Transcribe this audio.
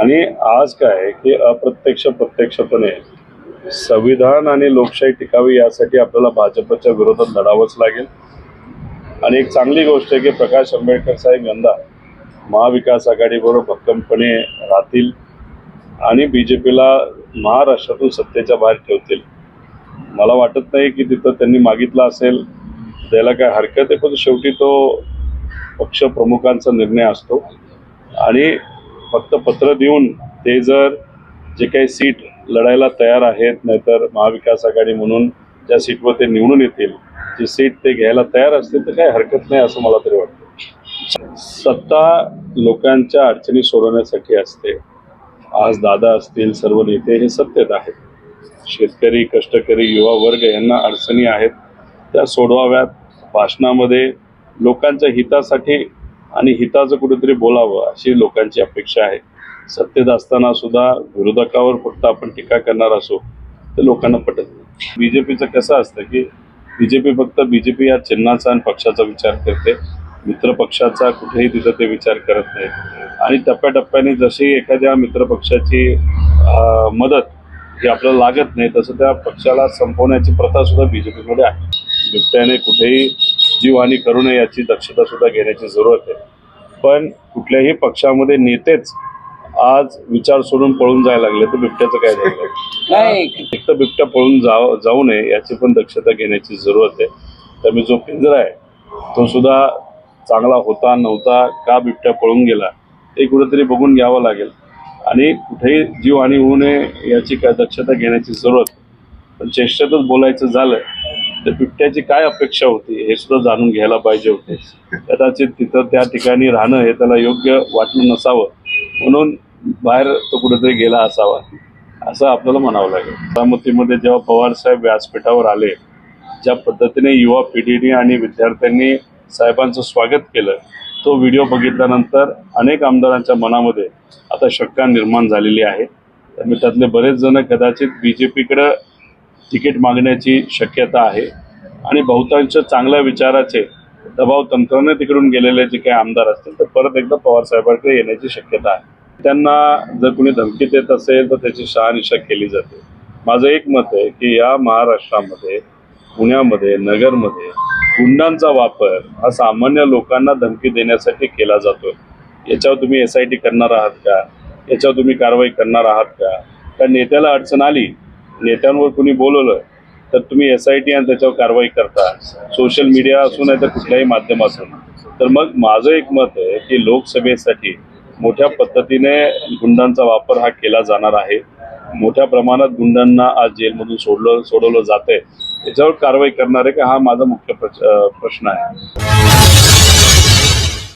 आणि आज काय आहे की अप्रत्यक्ष प्रत्यक्षपणे संविधान आणि लोकशाही टिकावी यासाठी आपल्याला भाजपच्या विरोधात लढावंच लागेल. आणि एक चांगली गोष्ट आहे की प्रकाश आंबेडकर साहेब यंदा महाविकास आघाडीबरोबर भक्कमपणे राहतील आणि बी जे पीला महाराष्ट्रातून सत्तेच्या बाहेर ठेवतील. मला वाटत नाही की तिथं त्यांनी मागितलं असेल द्यायला काय हरकत आहे पण शेवटी तो पक्षप्रमुखांचा निर्णय असतो. आणि फक्त पत्र देऊन ते जर जे काही सीट लढायला तयार आहेत नाहीतर महाविकास आघाडी म्हणून ज्या सीटवर ते निवडून येतील जी सीट ते घ्यायला तयार असतील तर काही हरकत नाही असं मला तरी वाटतं. सत्ता लोकांच्या अडचणी सोडवण्यासाठी असते. आज दादा असतील सर्व नेते हे सत्तेत आहेत. शेतकरी कष्टकरी युवा वर्ग यांना अडचणी आहेत. त्या सोडवाव्यात. भाषणामध्ये लोकांच्या हितासाठी आणि हिताचं कुठेतरी बोलावं अशी लोकांची अपेक्षा आहे. सत्तेत असताना सुद्धा विरोधकावर फक्त आपण टीका करणार असो तर लोकांना पटत नाही. बीजेपीचं कसं असतं की बीजेपी फक्त बीजेपी या चिन्हाचा आणि पक्षाचा विचार करते मित्र पक्षाचा कुठेही तिथं ते विचार करत नाही. आणि टप्प्याटप्प्याने जशी एखाद्या मित्र पक्षाची मदत ही आपल्याला लागत नाही तसं त्या पक्षाला संपवण्याची प्रथा सुद्धा बीजेपीमध्ये आहे. बिबट्याने कुठेही जीवहानी करू नये याची दक्षता सुद्धा घेण्याची जरूरत आहे. पण कुठल्याही पक्षामध्ये नेतेच आज विचार सोडून पळून जायला लागले तर बिबट्याचं काय झालं? नाही. एक तर बिबट्या पळून जाऊ जाऊ नये याची पण दक्षता घेण्याची जरूरत आहे. त्यामुळे जो पिंजरा आहे तो सुद्धा चांगला होता नव्हता का बिबट्या पळून गेला हे कुठेतरी बघून घ्यावं लागेल. आणि कुठेही जीवहानी होऊ नये याची काय दक्षता घेण्याची जरूरत. पण चेष्टेतच बोलायचं झालं तर बिबट्याची काय अपेक्षा होती हे सुद्धा जाणून घ्यायला पाहिजे होते. कदाचित तिथं त्या ठिकाणी राहणं हे त्याला योग्य वाटलं नसावं. म्हणून बाहेर तो कुठेतरी गेला असावा असं आपल्याला म्हणावं लागेल. बारामतीमध्ये जेव्हा पवार साहेब व्यासपीठावर आले ज्या पद्धतीने युवा पिढीने आणि विद्यार्थ्यांनी साहेबांचं स्वागत केलं तो व्हिडिओ बघितल्यानंतर अनेक आमदारांच्या मनामध्ये आता शंका निर्माण झालेली आहे. त्यामुळे त्यातले बरेच जण कदाचित बी जे पीकडं तिकीट मागण्याची शक्यता आहे. आणि बहुतांश चांगल्या विचाराचे दबाव तंत्राने तिकडून गेलेले जे काही आमदार असतील तर परत एकदा पवार साहेबांकडे येण्याची शक्यता आहे. त्यांना जर कुणी धमकी देत असेल तर त्याची शहानिशा केली जाते. माझं एक मत आहे की या महाराष्ट्रामध्ये पुण्यामध्ये नगरमध्ये गुंडांचा वापर हा सामान्य लोकांना धमकी देण्यासाठी केला जातोय. याच्यावर तुम्ही एस आय टी करणार आहात का? याच्यावर तुम्ही कारवाई करणार आहात का? त्या नेत्याला अडचण आली नेत्यांवर कुणी बोलवलं तर तुम्ही एस आय टी आणि त्याच्यावर कारवाई करता. सोशल मीडिया असू नाही तर कुठल्याही माध्यम असून तर मग माझं एक मत आहे की लोकसभेसाठी मोठ्या पद्धतीने गुंडांचा वापर हा केला जाणार आहे. मोठ्या प्रमाणात गुंडांना आज जेलमधून सोडलं सोडवलं जातंय. याच्यावर कारवाई करणार आहे का? हा माझा मुख्य प्रश्न आहे.